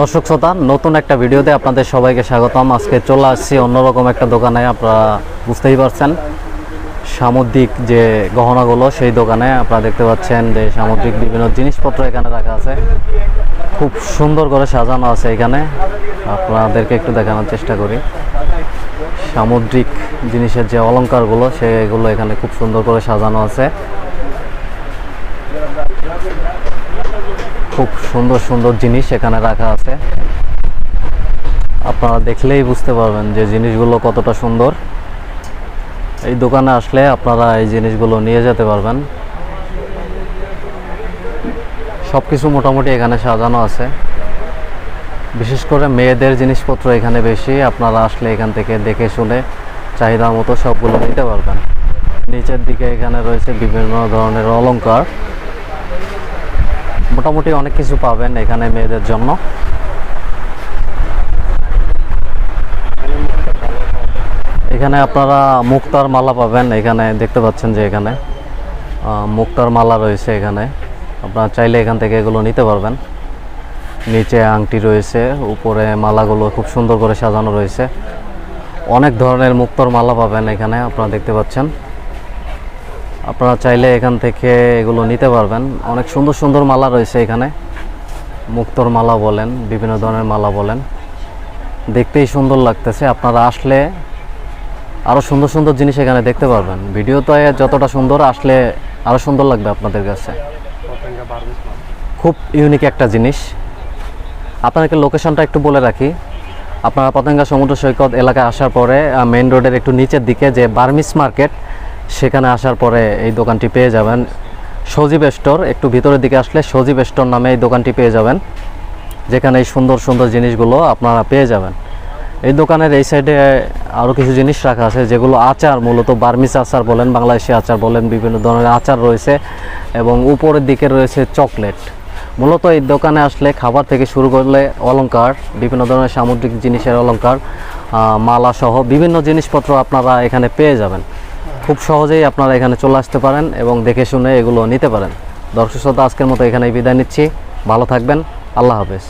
দর্শক শ্রোতা, নতুন একটা ভিডিওতে আপনাদের সবাইকে স্বাগতম। আজকে চলে আসছি অন্যরকম একটা দোকানে, আপনারা বুঝতেই পারছেন। সামুদ্রিক যে গহনাগুলো, সেই দোকানে আপনারা দেখতে পাচ্ছেন যে সামুদ্রিক বিভিন্ন জিনিসপত্র এখানে রাখা আছে। খুব সুন্দর করে সাজানো আছে এখানে। আপনাদেরকে একটু দেখানোর চেষ্টা করি। সামুদ্রিক জিনিসের যে অলংকারগুলো, সেগুলো এখানে খুব সুন্দর করে সাজানো আছে। খুব সুন্দর সুন্দর জিনিস এখানে রাখা আছে। আপনারা দেখলেই বুঝতে পারবেন যে জিনিসগুলো কতটা সুন্দর। এই দোকানে আসলে আপনারা এই জিনিসগুলো নিয়ে যেতে পারবেন। সব কিছু মোটামুটি এখানে সাজানো আছে। বিশেষ করে মেয়েদের জিনিসপত্র এখানে বেশি, আপনারা আসলে এখান থেকে দেখে শুনে চাহিদা মতো সবগুলো নিতে পারবেন। নিচের দিকে এখানে রয়েছে বিভিন্ন ধরনের অলংকার। মোটামুটি অনেক কিছু পাবেন এখানে মেয়েদের জন্য। এখানে আপনারা মুক্তার মালা পাবেন, এখানে দেখতে পাচ্ছেন যে এখানে মুক্তার মালা রয়েছে এখানে। আপনারা চাইলে এখান থেকে এগুলো নিতে পারবেন। নিচে আংটি রয়েছে, উপরে মালাগুলো খুব সুন্দর করে সাজানো রয়েছে। অনেক ধরনের মুক্তর মালা পাবেন এখানে, আপনারা দেখতে পাচ্ছেন। আপনারা চাইলে এখান থেকে এগুলো নিতে পারবেন। অনেক সুন্দর সুন্দর মালা রয়েছে এখানে। মুক্তর মালা বলেন, বিভিন্ন ধরনের মালা বলেন। দেখতেই সুন্দর লাগতেছে। আপনারা আসলে আরও সুন্দর সুন্দর জিনিস এখানে দেখতে পারবেন। ভিডিও ভিডিওতে যতটা সুন্দর, আসলে আরও সুন্দর লাগবে আপনাদের কাছে। খুব ইউনিক একটা জিনিস। আপনাদেরকে লোকেশনটা একটু বলে রাখি। আপনারা পতেঙ্গা সমুদ্র সৈকত এলাকায় আসার পরে মেন রোডের একটু নিচের দিকে যে বার্মিস মার্কেট সেখানে আসার পরে এই দোকানটি পেয়ে যাবেন। সজীব স্টোর, একটু ভিতরের দিকে আসলে সজীব স্টোর নামে এই দোকানটি পেয়ে যাবেন। যেখানে এই সুন্দর সুন্দর জিনিসগুলো আপনারা পেয়ে যাবেন। এই দোকানের এই সাইডে আরও কিছু জিনিস রাখা আছে, যেগুলো আচার, মূলত বার্মিস আচার বলেন, বাংলাদেশি আচার বলেন, বিভিন্ন ধরনের আচার রয়েছে এবং উপরের দিকে রয়েছে চকলেট। মূলত এই দোকানে আসলে খাবার থেকে শুরু করলে অলংকার, বিভিন্ন ধরনের সামুদ্রিক জিনিসের অলংকার মালা সহ বিভিন্ন জিনিসপত্র আপনারা এখানে পেয়ে যাবেন। খুব সহজেই আপনারা এখানে চলে আসতে পারেন এবং দেখে শুনে এগুলো নিতে পারেন। দর্শক শ্রোতা, আজকের মতো এখানেই বিদায় নিচ্ছি। ভালো থাকবেন। আল্লাহ হাফেজ।